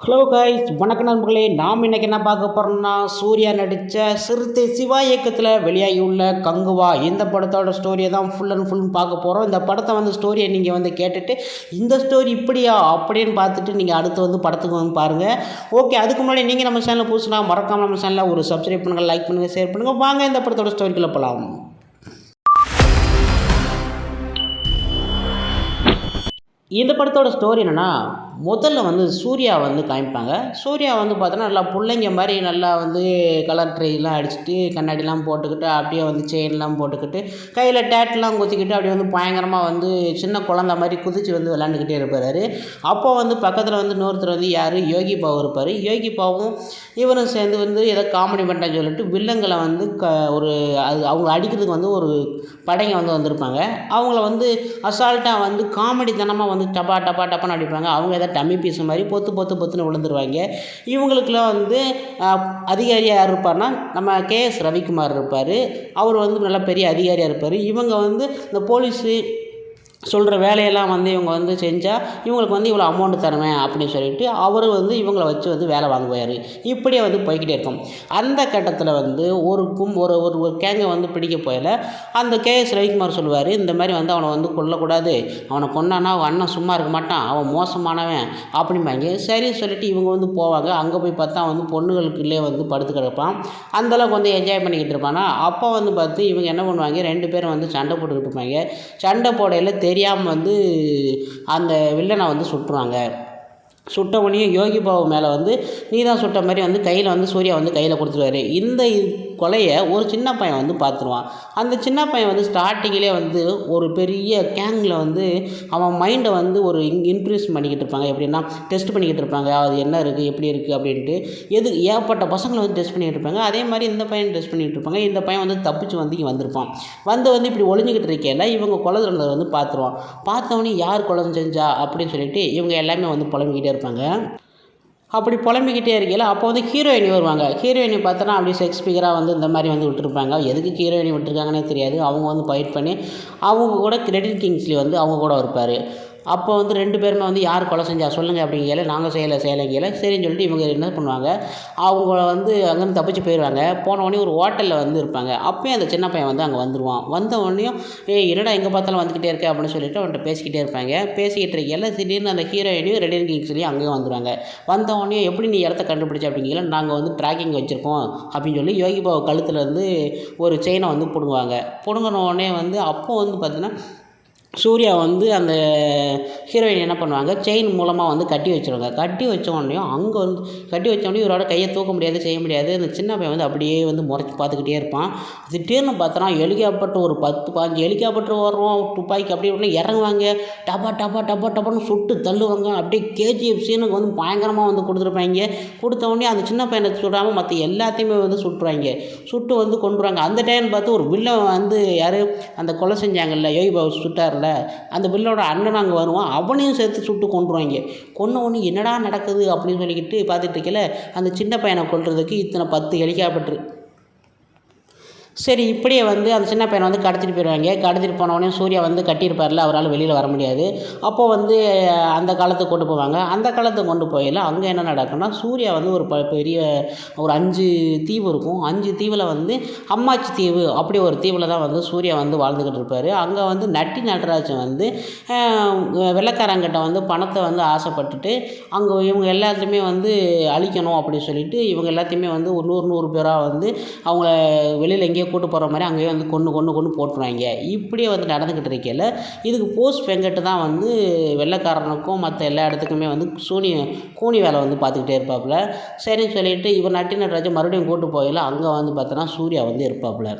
Hello guys வணக்க நண்பர்களே. நாம் இன்றைக்கி என்ன பார்க்க போகிறோம்னா சூர்யா நடித்த சிறுத்தை சிவா இயக்கத்தில் வெளியாகி உள்ள கங்குவா. இந்த படத்தோட ஸ்டோரியை தான் ஃபுல் அண்ட் ஃபுல் பார்க்க போகிறோம் இந்த படத்தை வந்து ஸ்டோரியை நீங்கள் வந்து கேட்டுட்டு இந்த ஸ்டோரி இப்படியா அப்படின்னு பார்த்துட்டு நீங்கள் அடுத்து வந்து படத்துக்கு வந்து பாருங்கள் ஓகே அதுக்கு முன்னாடி நீங்கள் நம்ம சேனலில் புதுசுனா மறக்காமல் நம்ம சேனலில் ஒரு சப்ஸ்கிரைப் பண்ணுங்கள் லைக் பண்ணுங்கள் ஷேர் பண்ணுங்கள் வாங்க இந்த படத்தோட ஸ்டோரிக்குள்ளே போகலாம் இந்த படத்தோட ஸ்டோரி என்னென்னா முதல்ல வந்து சூர்யா வந்து காமிப்பாங்க. சூர்யா வந்து பார்த்தோன்னா நல்லா பிள்ளைங்க மாதிரி நல்லா வந்து கலர் ட்ரைலாம் அடிச்சுட்டு கண்ணாடிலாம் போட்டுக்கிட்டு அப்படியே வந்து செயின்லாம் போட்டுக்கிட்டு கையில் டேட்லாம் குத்திக்கிட்டு அப்படியே வந்து பயங்கரமாக வந்து சின்ன குழந்த மாதிரி குதிச்சு வந்து விளாண்டுக்கிட்டே இருப்பார். அப்போ வந்து பக்கத்தில் வந்து இன்னொருத்தர் வந்து யார்? யோகி பாபு இருப்பார். யோகி பாவும் இவரும் சேர்ந்து வந்து ஏதோ காமெடி பண்ணுறேன்னு சொல்லிட்டு வில்லங்களை வந்து க ஒரு அது அவங்க அடிக்கிறதுக்கு வந்து ஒரு படைங்க வந்து வந்திருப்பாங்க. அவங்கள வந்து அசால்ட்டாக வந்து காமெடி தனமாக வந்து டப்பா டப்பா டப்பான்னு அடிப்பாங்க. அவங்க ஏதாவது டம்மி பீஸ் மாதிரி பொத்து பொத்து பொத்துன்னு விழுந்துருவாங்க. இவங்களுக்குலாம் வந்து அதிகாரியாக யார் இருப்பார்னா நம்ம கேஎஸ் ரவிக்குமார் இருப்பார். அவர் வந்து நல்ல பெரிய அதிகாரியாக இருப்பார். இவங்க வந்து இந்த போலீஸு சொல்கிற வேலையெல்லாம் வந்து இவங்க வந்து செஞ்சால் இவங்களுக்கு வந்து இவ்வளோ அமௌண்ட்டு தருவேன் அப்படின்னு சொல்லிட்டு அவர் வந்து இவங்களை வச்சு வந்து வேலை வாங்குவார் இப்படியே வந்து போய்கிட்டே இருக்கும். அந்த கட்டத்தில் வந்து ஒரு கும் ஒரு ஒரு ஒரு கேங்கை வந்து பிடிக்க போயில. அந்த கேஎஸ் ரவிக்குமார் சொல்லுவார் இந்த மாதிரி வந்து அவனை வந்து கொல்லக்கூடாது. அவனை கொன்னானா அவன் அண்ணன் சும்மா இருக்க மாட்டான். அவன் மோசமானவன் அப்படிம்பாங்க. சரி சொல்லிட்டு இவங்க வந்து போவாங்க. அங்கே போய் பார்த்தா வந்து பொண்ணுகளுக்குள்ளே வந்து படுத்து கிடப்பான். அந்தளவுக்கு வந்து என்ஜாய் பண்ணிக்கிட்டு இருப்பானா. அப்போ வந்து பார்த்து இவங்க என்ன பண்ணுவாங்க? ரெண்டு பேரும் வந்து சண்டை போட்டுக்கிட்டு இருப்பாங்க. சண்டை போடையில் தெரியாமல் வந்து அந்த வில்லனை வந்து சுட்டுருவாங்க உடனே யோகி பாபு மேலே வந்து நீ தான் சுட்ட மாதிரி வந்து கையில் வந்து சூர்யா வந்து கையில் கொடுத்துருவாரு. இந்த கொலையை ஒரு சின்ன பையன் வந்து பார்த்துருவான். அந்த சின்ன பையன் வந்து ஸ்டார்டிங்கிலே வந்து ஒரு பெரிய கேங்கில் வந்து அவன் மைண்டை வந்து ஒரு இன் இன்க்ரீஸ் பண்ணிக்கிட்டு இருப்பாங்க. எப்படின்னா டெஸ்ட் பண்ணிக்கிட்டு இருப்பாங்க. அது என்ன இருக்குது எப்படி இருக்குது அப்படின்ட்டு. எது ஏகப்பட்ட பசங்களை வந்து டெஸ்ட் பண்ணிகிட்டு இருப்பாங்க. அதே மாதிரி இந்த பையன் டெஸ்ட் பண்ணிக்கிட்டு இருப்பாங்க. இந்த பையன் வந்து தப்பிச்சு வந்து இங்கே வந்திருப்பான். வந்து வந்து இப்படி ஒளிஞ்சிக்கிட்டு இருக்கையில இவங்க கொலை நடந்ததை வந்து பார்த்துருவான். பார்த்தவொடனே யார் கொலை செஞ்சா? அப்படின்னு சொல்லிட்டு இவங்க எல்லாமே வந்து புலம்பிக்கிட்டே இருப்பாங்க. அப்படி புலம்பிக்கிட்டே இருக்கையில் அப்போ வந்து ஹீரோயினி வருவாங்க. ஹீரோயினி பார்த்தோன்னா அப்படியே செக்ஸ் ஸ்பீக்கராக வந்து இந்த மாதிரி வந்து விட்டுருப்பாங்க. எதுக்கு ஹீரோயினி விட்டுருக்காங்கன்னே தெரியாது. அவங்க வந்து ஃபைட் பண்ணி அவங்க கூட கிரெடிட் கிங்ஸ்லி வந்து அவங்க கூட இருப்பார். அப்போ வந்து ரெண்டு பேருமே வந்து யார் கொலை செஞ்சா? சொல்லுங்கள் அப்படிங்கையில நாங்கள் செய்யலை செய்யலைங்கையில சரின்னு சொல்லிட்டு இவங்க என்ன பண்ணுவாங்க? அவங்கள வந்து அங்கேருந்து தப்பிச்சு போயிடுவாங்க. போன உடனே ஒரு ஹோட்டலில் வந்து இருப்பாங்க. அப்போயும் அந்த சின்ன பையன் வந்து அங்கே வந்துடுவான் வந்த ஏ என்னடா எங்கே பார்த்தாலும் வந்துக்கிட்டே இருக்க? அப்படின்னு சொல்லிட்டு அவன்கிட்ட பேசிக்கிட்டே இருப்பாங்க. பேசிக்கிட்டு இருக்கையில திடீர்னு அந்த ஹீரோயினையும் ரெடியன் கிங்ஸ்லையும் அங்கேயும் வந்துடுவாங்க வந்த உடனே எப்படி நீ இடத்த கண்டுபிடிச்ச? அப்படிங்கிற நாங்கள் வந்து ட்ராக்கிங் வச்சுருக்கோம். அப்படின்னு சொல்லி யோகி பாபு கழுத்தில் இருந்து ஒரு செயினை வந்து பிடுங்குவாங்க. பிடுங்கின உடனே வந்து அப்போ வந்து பார்த்தீங்கன்னா சூர்யா வந்து அந்த ஹீரோயின் என்ன பண்ணுவாங்க? செயின் மூலமாக வந்து கட்டி வச்சிருவாங்க. கட்டி வச்சவொடனேயும் அங்கே வந்து கட்டி வச்ச உடனே இவரோட கையை தூக்க முடியாது செய்ய முடியாது. அந்த சின்ன பையன் வந்து அப்படியே வந்து முறைச்சி பார்த்துக்கிட்டே இருப்பான். திடீர்னு பார்த்தோன்னா ஹெலிகாப்டர் ஒரு பத்து பாஞ்சு ஹெலிகாப்டர் வரும். துப்பாக்கி அப்படியே உடனே இறங்குவாங்க. டப்பா டப்பா டப்பா டப்பான்னு சுட்டு தள்ளுவாங்க. அப்படியே கேஜிஎஃப் சீனுக்கு வந்து பயங்கரமாக வந்து கொடுத்துருப்பாங்க. கொடுத்த உடனே அந்த சின்ன பையனை சுடாமல் மற்ற எல்லாத்தையுமே வந்து சுட்டுருவாங்க சுட்டு வந்து கொண்டுருவாங்க அந்த டைம் பார்த்து ஒரு வில்லை வந்து யார்? அந்த கொலை செஞ்சாங்கல்ல யோகி பாபு சுட்டார்ல. அந்த பில்லோட அண்ணன் அங்கே வருவான். அவனையும் சேர்த்து சுட்டு கொண்டுருவாங்க கொன்ன ஒன்று என்னடா நடக்குது அப்படின்னு சொல்லிக்கிட்டு பார்த்துட்டு இருக்கல அந்த சின்ன பையனை கொல்றதுக்கு இத்தனை பத்து ஹெலிகாப்டர். சரி இப்படியே வந்து அந்த சின்ன பையனை வந்து கடத்திட்டு போயிடுவாங்க கடத்திட்டு போனவொடனே சூர்யா வந்து கட்டியிருப்பார்ல அவரால் வெளியில் வர முடியாது. அப்போது வந்து அந்த காலத்துக்கு கொண்டு போவாங்க. அந்த காலத்துக்கு கொண்டு போயில அங்கே என்ன நடக்கும்னா சூர்யா வந்து ஒரு ப பெரிய ஒரு அஞ்சு தீவு இருக்கும். அஞ்சு தீவில் வந்து அம்மாச்சி தீவு அப்படி ஒரு தீவில் தான் வந்து சூர்யா வந்து வாழ்ந்துக்கிட்டு இருப்பார். அங்கே வந்து நட்டி நடராஜன் வந்து வெள்ளக்காரங்கிட்ட வந்து பணத்தை வந்து ஆசைப்பட்டுட்டு அங்கே இவங்க எல்லாத்தையுமே வந்து அழிக்கணும் அப்படின்னு சொல்லிட்டு இவங்க எல்லாத்தையுமே வந்து ஒரு நூறு நூறு பேராக வந்து அவங்க வெளியில் எங்கேயோ கூட்டு போகிற மாதிரி அங்கேயே வந்து கொன்று கொன்று கொன்று போட்டுருவாங்க. இப்படியே வந்து நடந்துக்கிட்டு இருக்கையில் இதுக்கு போஸ்ட் வெங்கட் தான் வந்து வெள்ளைக்காரனுக்கும் மற்ற எல்லா இடத்துக்குமே வந்து சூனி கூனி வேலை வந்து பார்த்துக்கிட்டே இருப்பாப்புல. சரின்னு சொல்லிட்டு இவர் நட்டி நடராஜன் மறுபடியும் கூட்டு போயில அங்கே வந்து பார்த்தோன்னா சூர்யா வந்து இருப்பாப்புல.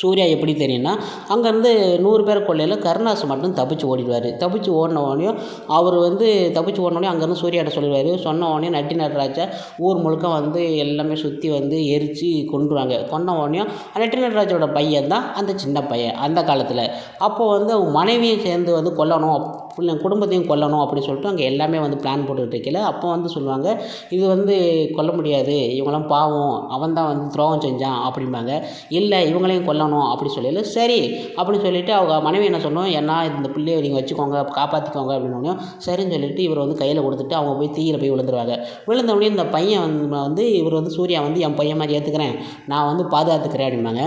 சூர்யா எப்படி தெரியும்னா அங்கேருந்து நூறு பேர் கொள்ளையில் கருணாஸ் மட்டும் தப்பிச்சு ஓடிடுவார். தப்பிச்சு ஓடின உடனேயும் அவர் வந்து தப்பிச்சு ஓடினோடனே அங்கேருந்து சூர்யாட்ட சொல்லிடுவார். சொன்ன உடனே நட்டி நடராஜா ஊர் முழுக்க வந்து எல்லாமே சுற்றி வந்து எரித்து கொண்டுருவாங்க கொன்ன உடனேயும் நட்டி நடராஜோட பையன் தான் அந்த சின்ன பையன் அந்த காலத்தில். அப்போது வந்து அவங்க மனைவியும் சேர்ந்து வந்து கொல்லணும் full குடும்பத்தையும் கொல்லணும் அப்படின்னு சொல்லிட்டு அங்கே எல்லாமே வந்து பிளான் போட்டுக்கிட்டு இருக்கல அப்போ வந்து சொல்லுவாங்க இது வந்து கொல்ல முடியாது. இவங்களாம் பாவம் அவன் தான் வந்து துரோகம் செஞ்சான் அப்படிம்பாங்க. இல்லை இவங்களையும் கொல்ல சொல்லணும் அப்படி சொல்லல சரி அப்படின்னு சொல்லிவிட்டு அவங்க மனைவி என்ன சொன்னோம் ஏன்னா இந்த பிள்ளையை நீங்கள் வச்சுக்கோங்க காப்பாற்றிக்கோங்க அப்படின்னோடனே சரின்னு சொல்லிட்டு இவர் வந்து கையில் கொடுத்துட்டு அவங்க போய் தீயில் போய் விழுந்துருவாங்க. விழுந்த உடனே இந்த பையன் வந்து வந்து இவர் வந்து சூர்யா வந்து என் பையன் மாதிரி ஏற்றுக்கிறேன் நான் வந்து பாதுகாத்துக்கிறேன் அப்படிம்பாங்க.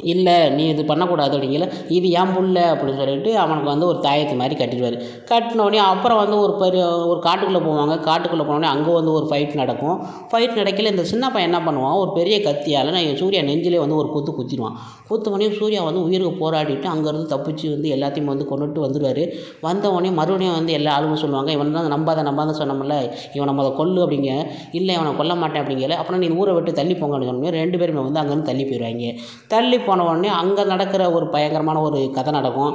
இல்லை நீ இது பண்ணக்கூடாது அப்படிங்கல இது என் புள்ள அப்படின்னு சொல்லிட்டு அவனுக்கு வந்து ஒரு தாயத்து மாதிரி கட்டிடுவார். கட்டினோடனே அப்புறம் வந்து ஒரு பெரிய ஒரு காட்டுக்குள்ளே போவாங்க. காட்டுக்குள்ளே போனோடனே அங்கே வந்து ஒரு ஃபைட் நடக்கும். ஃபைட் நடக்கையில் இந்த சின்ன பையன் என்ன பண்ணுவான்? ஒரு பெரிய கத்தியால் நான் சூர்யா நெஞ்சிலே வந்து ஒரு குத்து குத்திடுவான். குத்தவுடனே சூர்யா வந்து உயிருக்கு போராடிட்டு அங்கேருந்து தப்பிச்சு வந்து எல்லாத்தையும் வந்து கொண்டுட்டு வந்துடுவார். வந்தவொடனே மறுபடியும் வந்து எல்லா ஆளுங்களும் சொல்லுவாங்க இவன் தான் நம்பாத நம்பாத சொன்னோம்ல இவன் நம்ம அதை கொல்லு அப்படிங்க. இல்லை இவனை கொல்ல மாட்டேன் அப்படிங்கல. அப்புறம் நீ ஊரை விட்டு தள்ளி போங்கன்னு அப்படின்னு ரெண்டு பேருமே வந்து அங்கேருந்து தள்ளி போயிடுவாங்க. தள்ளி போன உடனே அங்கே நடக்கிற ஒரு பயங்கரமான ஒரு கதை நடக்கும்.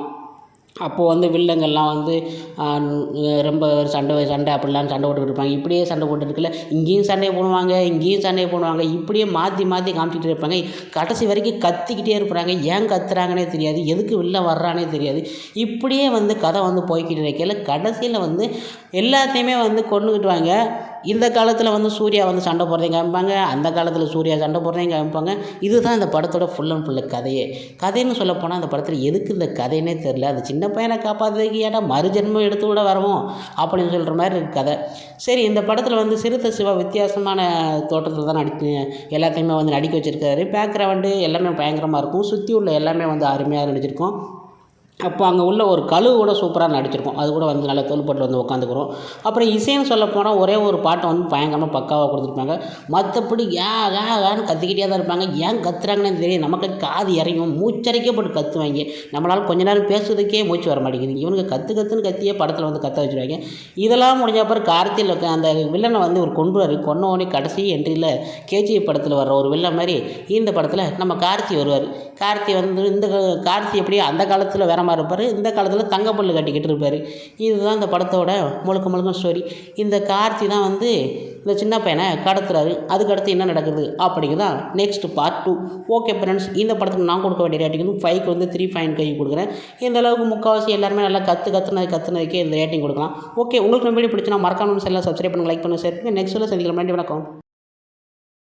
அப்போது வந்து வில்லங்கள்லாம் வந்து ரொம்ப சண்டை சண்டை அப்படிலாம் சண்டை போட்டுக்கிட்டு இருப்பாங்க. இப்படியே சண்டை போட்டுருக்குல்ல இங்கேயும் சண்டையை போடுவாங்க இங்கேயும் சண்டையை போடுவாங்க. இப்படியே மாற்றி மாற்றி காமிச்சிக்கிட்டே இருப்பாங்க. கடைசி வரைக்கும் கத்திக்கிட்டே இருப்பாங்க. ஏன் கத்துறாங்கன்னே தெரியாது. எதுக்கு வெளில வர்றானே தெரியாது. இப்படியே வந்து கதை வந்து போய்கிட்டு இருக்கையில் கடைசியில் வந்து எல்லாத்தையுமே வந்து கொண்டுக்கிட்டு வாங்க. இந்த காலத்தில் வந்து சூர்யா வந்து சண்டை போடுறதையும் காமிப்பாங்க அந்த காலத்தில் சூர்யா சண்டை போடுறதையும் காமிப்பாங்க. இதுதான் இந்த படத்தோட ஃபுல் அண்ட் ஃபுல்லு கதையே. கதைன்னு சொல்லப்போனால் அந்த படத்தில் எதுக்கு இந்த கதைன்னே தெரில அந்த சின்ன பையனை காப்பாற்றுறதுக்கு ஏன்னா மறுஜென்மம் எடுத்து கூட வரவும் அப்படின்னு சொல்கிற மாதிரி இருக்கு கதை. சரி இந்த படத்தில் வந்து சிறுத்தை சிவா வித்தியாசமான தோட்டத்தில் தான் நடித்து எல்லாத்தையுமே வந்து நடிக்க வச்சுருக்காரு. பேக்ரவுண்டு எல்லாமே பயங்கரமாக இருக்கும். சுற்றி உள்ள எல்லாமே வந்து அருமையாக நடிச்சிருக்கோம். அப்போ அங்கே உள்ள ஒரு கழுகு கூட சூப்பராக நடிச்சிருக்கும். அது கூட வந்து நல்லா தோள்பட்டு வந்து உட்காந்துக்கிறோம் அப்புறம் இசைன்னு சொல்லப்போனால் ஒரே ஒரு பாட்டை வந்து பயங்கரமாக பக்காவாக கொடுத்துருப்பாங்க. மற்றபடி ஏ ஏ ஏன்னு கத்திக்கிட்டே தான் இருப்பாங்க. ஏன் கத்துறாங்கன்னு தெரியும் நமக்கு காது இறங்கும் மூச்சரிக்கப்பட்டு கத்துவாங்க. நம்மளால் கொஞ்ச நேரம் பேசுறதுக்கே மூச்சு வர மாட்டேங்குது. இவனுக்கு கற்று கற்றுன்னு கத்தியே படத்தில் வந்து கத்த வச்சுருவாங்க. இதெல்லாம் முடிஞ்ச அப்புறம் கார்த்தியில் அந்த வில்லனை வந்து ஒரு கொண்டுவார் கொன்ன கடைசி என்ட்ரியில் கேஜிஎஃப் படத்தில் வர்ற ஒரு வில்லன் மாதிரி இந்த படத்தில் நம்ம கார்த்தி வருவார். கார்த்தி வந்து இந்த கார்த்தி எப்படியோ அந்த காலத்தில் வேற மாதிரி இருப்பார் இந்த காலத்தில் தங்கப்பல்லு கட்டிக்கிட்டு இருப்பார். இதுதான் இந்த படத்தோட முழுக்க முழுக்க ஸ்டோரி இந்த கார்த்தி தான் வந்து இந்த சின்ன பையனை கடத்துறாரு. அதுக்கடுத்து என்ன நடக்குது அப்படிங்கிறதான் next part two okay friends இந்த படத்துக்கு நான் கொடுக்க வேண்டிய ரேட்டிங் வந்து ஃபைவ்க்கு வந்து த்ரீ ஃபைவ் கை கொடுக்குறேன். இந்த அளவுக்கு முக்கால்வாசி எல்லாருமே நல்லா கற்று கற்றுனது கற்றுனதுக்கே இந்த ரேட்டிங் கொடுக்கலாம். ஓகே உங்களுக்கு ரொம்ப பிடிச்சினா மறக்காமல் எல்லாம் சப்ஸ்கிரைப் பண்ணுங்க லைக் பண்ணுங்கள் ஷேர் நெக்ஸ்ட் நெக்ஸ்ட்டில் சந்திக்கிற மாதிரி வணக்கம்.